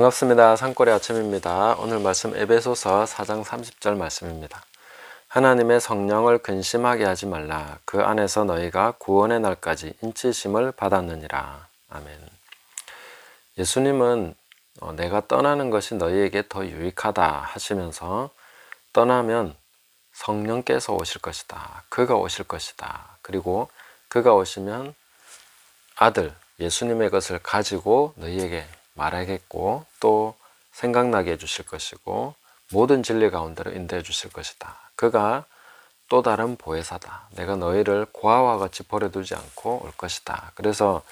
반갑습니다. 산골의 아침입니다. 오늘 말씀 에베소서 4장 30절 말씀입니다. 하나님의 성령을 근심하게 하지 말라. 그 안에서 너희가 구원의 날까지 인치심을 받았느니라. 아멘. 예수님은 어, 내가 떠나는 것이 너희에게 더 유익하다 하시면서 떠나면 성령께서 오실 것이다. 그가 오실 것이다. 그리고 그가 오시면 아들 예수님의 것을 가지고 너희에게 말하겠고 또 생각나게 해주실 것이고 모든 진리 가운데로 인도해 주실 것이다. 그가 또 다른 보혜사다. 내가 너희를 고아와 같이 버려두지 않고 올 것이다. 그래서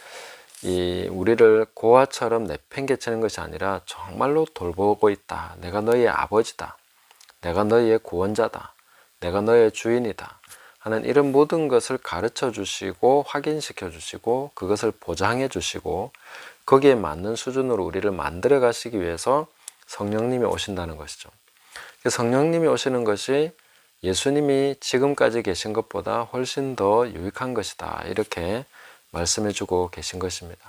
이 우리를 고아처럼 내팽개치는 것이 아니라 정말로 돌보고 있다. 내가 너희의 아버지다. 내가 너희의 구원자다. 내가 너희의 주인이다. 하는 이런 모든 것을 가르쳐 주시고 확인시켜 주시고 그것을 보장해 주시고 거기에 맞는 수준으로 우리를 만들어 가시기 위해서 성령님이 오신다는 것이죠. 성령님이 오시는 것이 예수님이 지금까지 계신 것보다 훨씬 더 유익한 것이다. 이렇게 말씀해 주고 계신 것입니다.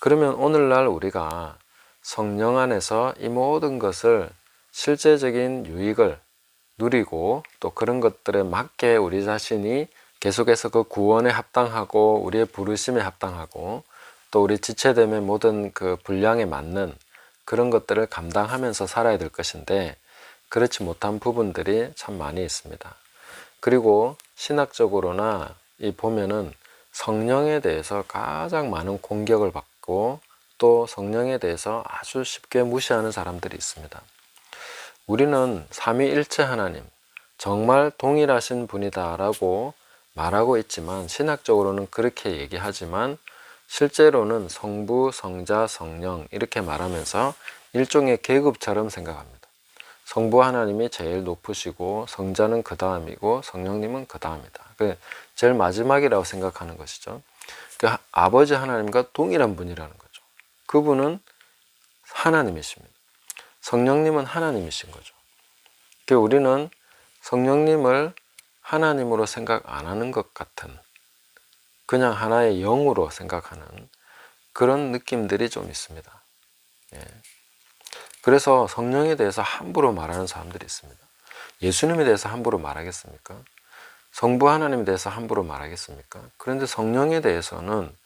그러면 오늘날 우리가 성령 안에서 이 모든 것을 실제적인 유익을 누리고 또 그런 것들에 맞게 우리 자신이 계속해서 그 구원에 합당하고 우리의 부르심에 합당하고 또 우리 지체됨의 모든 그 분량에 맞는 그런 것들을 감당하면서 살아야 될 것인데 그렇지 못한 부분들이 참 많이 있습니다. 그리고 신학적으로나 이 보면은 성령에 대해서 가장 많은 공격을 받고 또 성령에 대해서 아주 쉽게 무시하는 사람들이 있습니다. 우리는 삼위일체 하나님, 정말 동일하신 분이다라고 말하고 있지만 신학적으로는 그렇게 얘기하지만 실제로는 성부, 성자, 성령 이렇게 말하면서 일종의 계급처럼 생각합니다. 성부 하나님이 제일 높으시고 성자는 그 다음이고 성령님은 그 다음이다. 그 제일 마지막이라고 생각하는 것이죠. 그 아버지 하나님과 동일한 분이라는 거죠. 그분은 하나님이십니다. 성령님은 하나님이신 거죠. 그 우리는 성령님을 하나님으로 생각 안 하는 것 같은 그냥 하나의 영으로 생각하는 그런 느낌들이 좀 있습니다. 예. 그래서 성령에 대해서 함부로 말하는 사람들이 있습니다. 예수님에 대해서 함부로 말하겠습니까? 성부 하나님에 대해서 함부로 말하겠습니까? 그런데 성령에 대해서는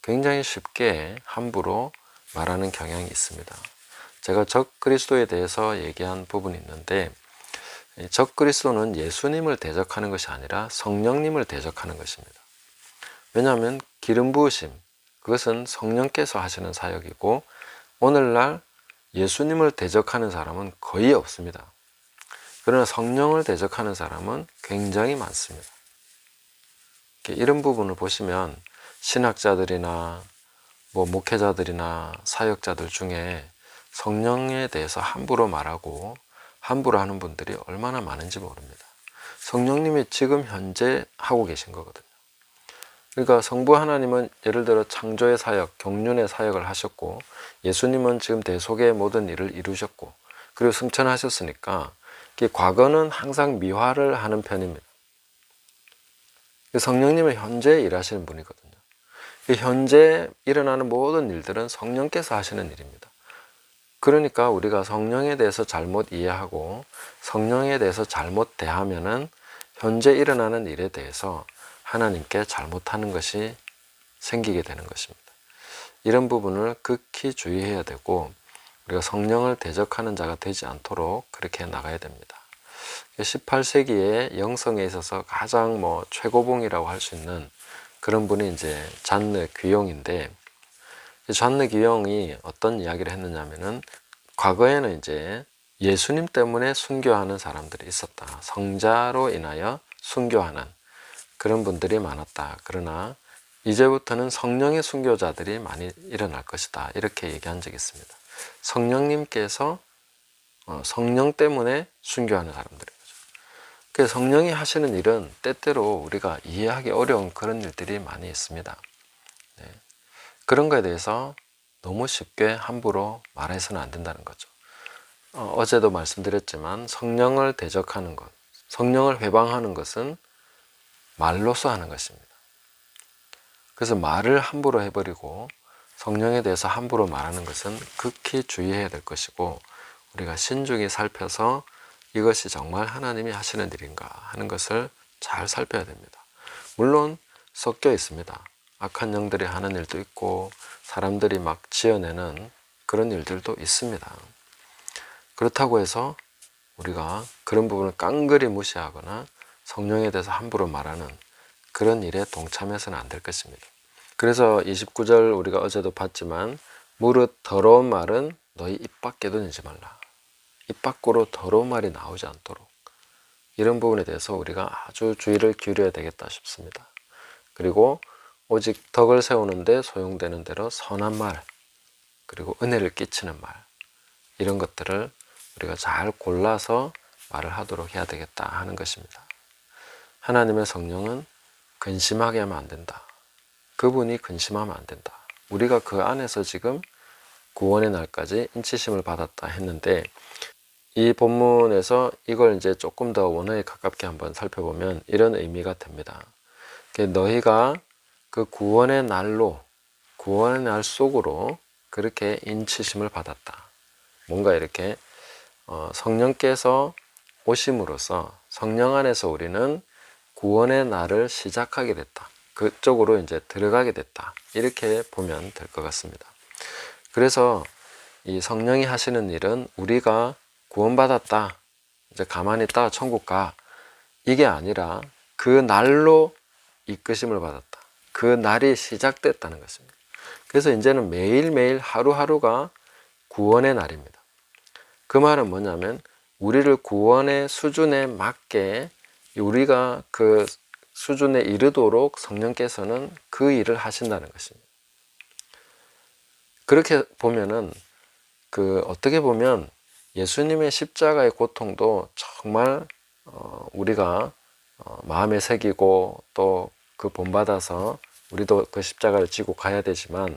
굉장히 쉽게 함부로 말하는 경향이 있습니다. 제가 적 그리스도에 대해서 얘기한 부분이 있는데 적 그리스도는 예수님을 대적하는 것이 아니라 성령님을 대적하는 것입니다. 왜냐하면 기름 부으심 그것은 성령께서 하시는 사역이고 오늘날 예수님을 대적하는 사람은 거의 없습니다. 그러나 성령을 대적하는 사람은 굉장히 많습니다. 이런 부분을 보시면 신학자들이나 뭐 목회자들이나 사역자들 중에 성령에 대해서 함부로 말하고 함부로 하는 분들이 얼마나 많은지 모릅니다. 성령님이 지금 현재 하고 계신 거거든요. 그러니까 성부 하나님은 예를 들어 창조의 사역, 경륜의 사역을 하셨고 예수님은 지금 대속의 모든 일을 이루셨고 그리고 승천하셨으니까 과거는 항상 미화를 하는 편입니다. 성령님은 현재 일하시는 분이거든요. 현재 일어나는 모든 일들은 성령께서 하시는 일입니다. 그러니까 우리가 성령에 대해서 잘못 이해하고 성령에 대해서 잘못 대하면은 현재 일어나는 일에 대해서 하나님께 잘못하는 것이 생기게 되는 것입니다. 이런 부분을 극히 주의해야 되고 우리가 성령을 대적하는 자가 되지 않도록 그렇게 나가야 됩니다. 18세기의 영성에 있어서 가장 뭐 최고봉이라고 할 수 있는 그런 분이 이제 잔느 귀용인데 잔느 귀용이 어떤 이야기를 했느냐면은 과거에는 이제 예수님 때문에 순교하는 사람들이 있었다. 성자로 인하여 순교하는 그런 분들이 많았다. 그러나 이제부터는 성령의 순교자들이 많이 일어날 것이다. 이렇게 얘기한 적이 있습니다. 성령님께서 어, 성령 때문에 순교하는 사람들인 거죠. 그 성령이 하시는 일은 때때로 우리가 이해하기 어려운 그런 일들이 많이 있습니다. 네. 그런 거에 대해서 너무 쉽게 함부로 말해서는 안 된다는 거죠. 어, 제도 말씀드렸지만 성령을 대적하는 것, 성령을 회방하는 것은 말로써 하는 것입니다. 그래서 말을 함부로 해버리고 성령에 대해서 함부로 말하는 것은 극히 주의해야 될 것이고 우리가 신중히 살펴서 이것이 정말 하나님이 하시는 일인가 하는 것을 잘 살펴야 됩니다. 물론 섞여 있습니다. 악한 영들이 하는 일도 있고 사람들이 막 지어내는 그런 일들도 있습니다. 그렇다고 해서 우리가 그런 부분을 깡그리 무시하거나 성령에 대해서 함부로 말하는 그런 일에 동참해서는 안 될 것입니다. 그래서 29절 우리가 어제도 봤지만 무릇 더러운 말은 너희 입 밖에도 내지 말라. 입 밖으로 더러운 말이 나오지 않도록 이런 부분에 대해서 우리가 아주 주의를 기울여야 되겠다 싶습니다. 그리고 오직 덕을 세우는데 소용되는 대로 선한 말 그리고 은혜를 끼치는 말 이런 것들을 우리가 잘 골라서 말을 하도록 해야 되겠다 하는 것입니다. 하나님의 성령은 근심하게 하면 안 된다. 그분이 근심하면 안 된다. 우리가 그 안에서 지금 구원의 날까지 인치심을 받았다 했는데 이 본문에서 이걸 이제 조금 더 원어에 가깝게 한번 살펴보면 이런 의미가 됩니다. 너희가 그 구원의 날로 구원의 날 속으로 그렇게 인치심을 받았다. 뭔가 이렇게 어, 성령께서 오심으로써 성령 안에서 우리는 구원의 날을 시작하게 됐다. 그쪽으로 이제 들어가게 됐다. 이렇게 보면 될 것 같습니다. 그래서 이 성령이 하시는 일은 우리가 구원받았다. 이제 가만히 있다가 천국 가. 이게 아니라 그 날로 이끄심을 받았다. 그 날이 시작됐다는 것입니다. 그래서 이제는 매일매일 하루하루가 구원의 날입니다. 그 말은 뭐냐면 우리를 구원의 수준에 맞게 우리가 그 수준에 이르도록 성령께서는 그 일을 하신다는 것입니다. 그렇게 보면은 그 어떻게 보면 예수님의 십자가의 고통도 정말 어 우리가 어 마음에 새기고 또 그 본받아서 우리도 그 십자가를 지고 가야 되지만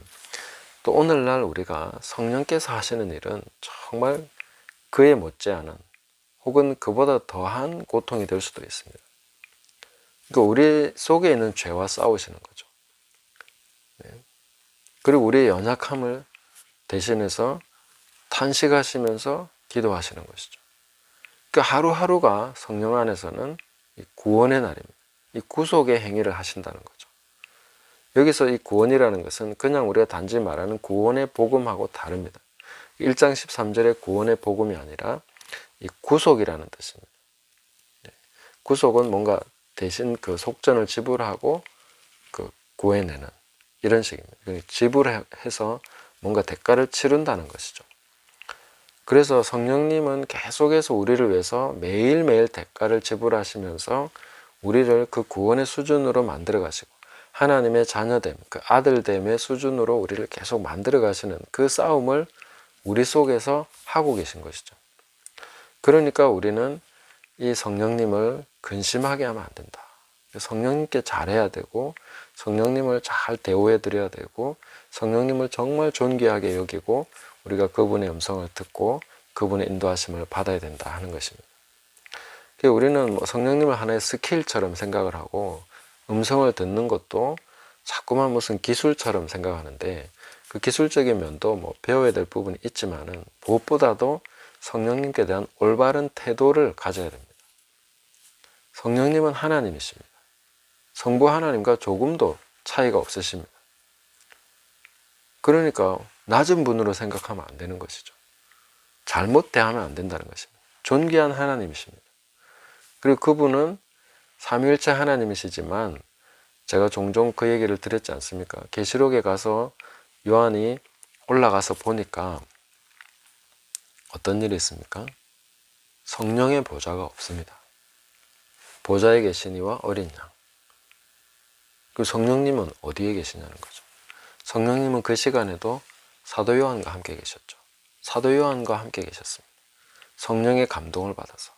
또 오늘날 우리가 성령께서 하시는 일은 정말 그에 못지않은 혹은 그보다 더한 고통이 될 수도 있습니다. 그러니까 우리 속에 있는 죄와 싸우시는 거죠. 네. 그리고 우리의 연약함을 대신해서 탄식하시면서 기도하시는 것이죠. 그러니까 하루하루가 성령 안에서는 구원의 날입니다. 이 구속의 행위를 하신다는 거죠. 여기서 이 구원이라는 것은 그냥 우리가 단지 말하는 구원의 복음하고 다릅니다. 1장 13절의 구원의 복음이 아니라 이 구속이라는 뜻입니다. 네. 구속은 뭔가 대신 그 속전을 지불하고 그 구해내는 이런 식입니다. 지불해서 뭔가 대가를 치른다는 것이죠. 그래서 성령님은 계속해서 우리를 위해서 매일매일 대가를 지불하시면서 우리를 그 구원의 수준으로 만들어 가시고 하나님의 자녀됨, 그 아들됨의 수준으로 우리를 계속 만들어 가시는 그 싸움을 우리 속에서 하고 계신 것이죠. 그러니까 우리는 이 성령님을 근심하게 하면 안 된다. 성령님께 잘해야 되고 성령님을 잘 대우해 드려야 되고 성령님을 정말 존귀하게 여기고 우리가 그분의 음성을 듣고 그분의 인도하심을 받아야 된다 하는 것입니다. 우리는 뭐 성령님을 하나의 스킬처럼 생각을 하고 음성을 듣는 것도 자꾸만 무슨 기술처럼 생각하는데 그 기술적인 면도 뭐 배워야 될 부분이 있지만은 무엇보다도 성령님께 대한 올바른 태도를 가져야 됩니다. 성령님은 하나님이십니다. 성부 하나님과 조금도 차이가 없으십니다. 그러니까 낮은 분으로 생각하면 안 되는 것이죠. 잘못 대하면 안 된다는 것입니다. 존귀한 하나님이십니다. 그리고 그분은 삼위일체 하나님이시지만 제가 종종 그 얘기를 드렸지 않습니까? 계시록에 가서 요한이 올라가서 보니까 어떤 일이 있습니까? 성령의 보좌가 없습니다. 보좌에 계신 이와 어린 양. 그 성령님은 어디에 계시냐는 거죠. 성령님은 그 시간에도 사도 요한과 함께 계셨죠. 사도 요한과 함께 계셨습니다. 성령의 감동을 받아서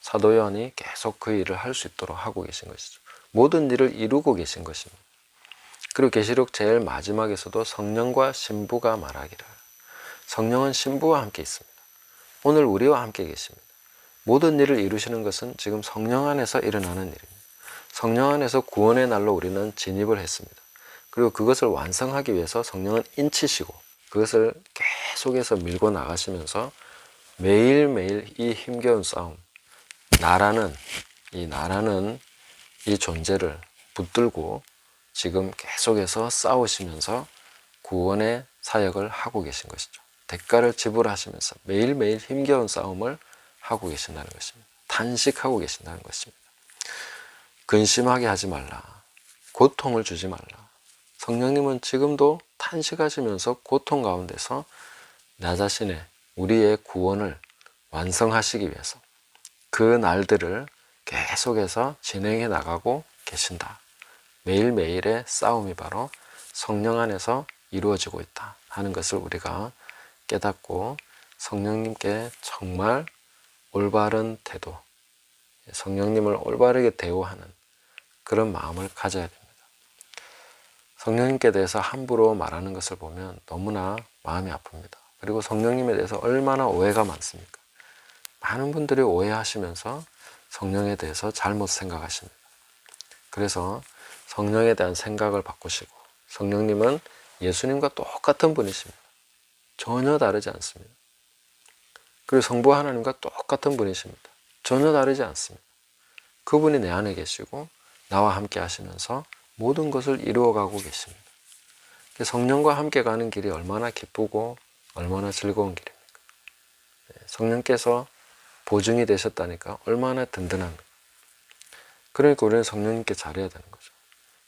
사도 요한이 계속 그 일을 할 수 있도록 하고 계신 것이죠. 모든 일을 이루고 계신 것입니다. 그리고 계시록 제일 마지막에서도 성령과 신부가 말하기를 성령은 신부와 함께 있습니다. 오늘 우리와 함께 계십니다. 모든 일을 이루시는 것은 지금 성령 안에서 일어나는 일입니다. 성령 안에서 구원의 날로 우리는 진입을 했습니다. 그리고 그것을 완성하기 위해서 성령은 인치시고 그것을 계속해서 밀고 나가시면서 매일매일 이 힘겨운 싸움, 나라는, 이 나라는 이 존재를 붙들고 지금 계속해서 싸우시면서 구원의 사역을 하고 계신 것이죠. 대가를 지불하시면서 매일매일 힘겨운 싸움을 하고 계신다는 것입니다. 탄식하고 계신다는 것입니다. 근심하게 하지 말라. 고통을 주지 말라. 성령님은 지금도 탄식하시면서 고통 가운데서 나 자신의 우리의 구원을 완성하시기 위해서 그 날들을 계속해서 진행해 나가고 계신다. 매일매일의 싸움이 바로 성령 안에서 이루어지고 있다 하는 것을 우리가 깨닫고 성령님께 정말 올바른 태도, 성령님을 올바르게 대우하는 그런 마음을 가져야 됩니다. 성령님께 대해서 함부로 말하는 것을 보면 너무나 마음이 아픕니다. 그리고 성령님에 대해서 얼마나 오해가 많습니까? 많은 분들이 오해하시면서 성령에 대해서 잘못 생각하십니다. 그래서 성령에 대한 생각을 바꾸시고 성령님은 예수님과 똑같은 분이십니다. 전혀 다르지 않습니다. 그리고 성부 하나님과 똑같은 분이십니다. 전혀 다르지 않습니다. 그분이 내 안에 계시고 나와 함께 하시면서 모든 것을 이루어가고 계십니다. 성령과 함께 가는 길이 얼마나 기쁘고 얼마나 즐거운 길입니까? 네, 성령께서 보증이 되셨다니까 얼마나 든든합니까? 그러니까 우리는 성령님께 잘해야 되는 거죠.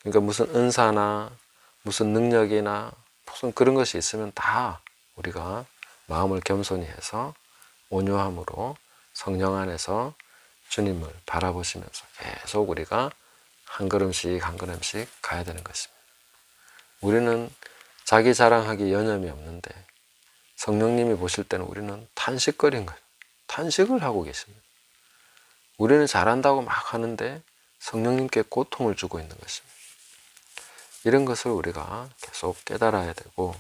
그러니까 무슨 은사나 무슨 능력이나 무슨 그런 것이 있으면 다 우리가 마음을 겸손히 해서 온유함으로 성령 안에서 주님을 바라보시면서 계속 우리가 한 걸음씩 한 걸음씩 가야 되는 것입니다. 우리는 자기 자랑하기 여념이 없는데 성령님이 보실 때는 우리는 탄식거린 거예요. 탄식을 하고 계십니다. 우리는 잘한다고 막 하는데 성령님께 고통을 주고 있는 것입니다. 이런 것을 우리가 계속 깨달아야 되고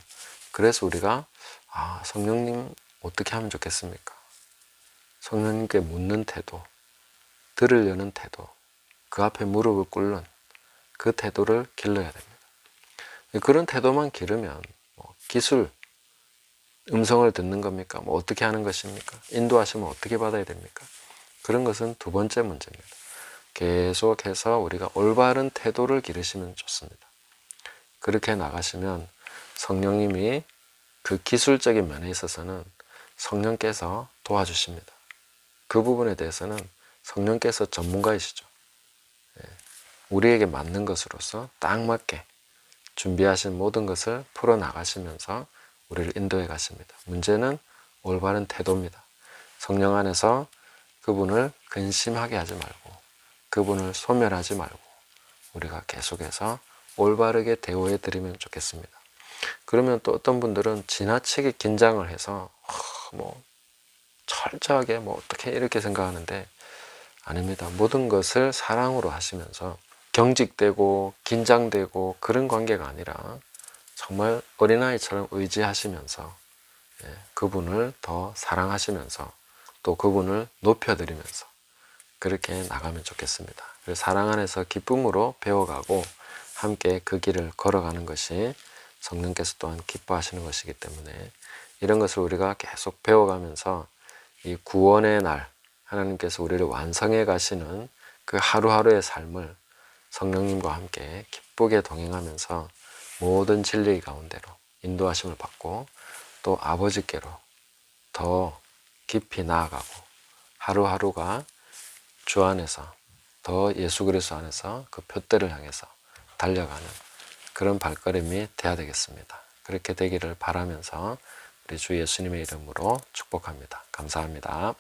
그래서 우리가 아 성령님 어떻게 하면 좋겠습니까? 성령님께 묻는 태도, 들으려는 태도, 그 앞에 무릎을 꿇는 그 태도를 길러야 됩니다. 그런 태도만 기르면 뭐 기술, 음성을 듣는 겁니까? 뭐 어떻게 하는 것입니까? 인도하시면 어떻게 받아야 됩니까? 그런 것은 두 번째 문제입니다. 계속해서 우리가 올바른 태도를 기르시면 좋습니다. 그렇게 나가시면 성령님이 그 기술적인 면에 있어서는 성령께서 도와주십니다. 그 부분에 대해서는 성령께서 전문가이시죠. 예, 우리에게 맞는 것으로서 딱 맞게 준비하신 모든 것을 풀어 나가시면서 우리를 인도해 가십니다. 문제는 올바른 태도입니다. 성령 안에서 그분을 근심하게 하지 말고 그분을 소멸하지 말고 우리가 계속해서 올바르게 대우해 드리면 좋겠습니다. 그러면 또 어떤 분들은 지나치게 긴장을 해서 뭐 철저하게 뭐 어떻게 이렇게 생각하는데 아닙니다. 모든 것을 사랑으로 하시면서 경직되고 긴장되고 그런 관계가 아니라 정말 어린아이처럼 의지하시면서 예, 그분을 더 사랑하시면서 또 그분을 높여드리면서 그렇게 나가면 좋겠습니다. 사랑 안에서 기쁨으로 배워가고 함께 그 길을 걸어가는 것이 성령께서 또한 기뻐하시는 것이기 때문에 이런 것을 우리가 계속 배워가면서 이 구원의 날 하나님께서 우리를 완성해 가시는 그 하루하루의 삶을 성령님과 함께 기쁘게 동행하면서 모든 진리 가운데로 인도하심을 받고 또 아버지께로 더 깊이 나아가고 하루하루가 주 안에서 더 예수 그리스도 안에서 그 표대를 향해서 달려가는 그런 발걸음이 돼야 되겠습니다. 그렇게 되기를 바라면서 우리 주 예수님의 이름으로 축복합니다. 감사합니다.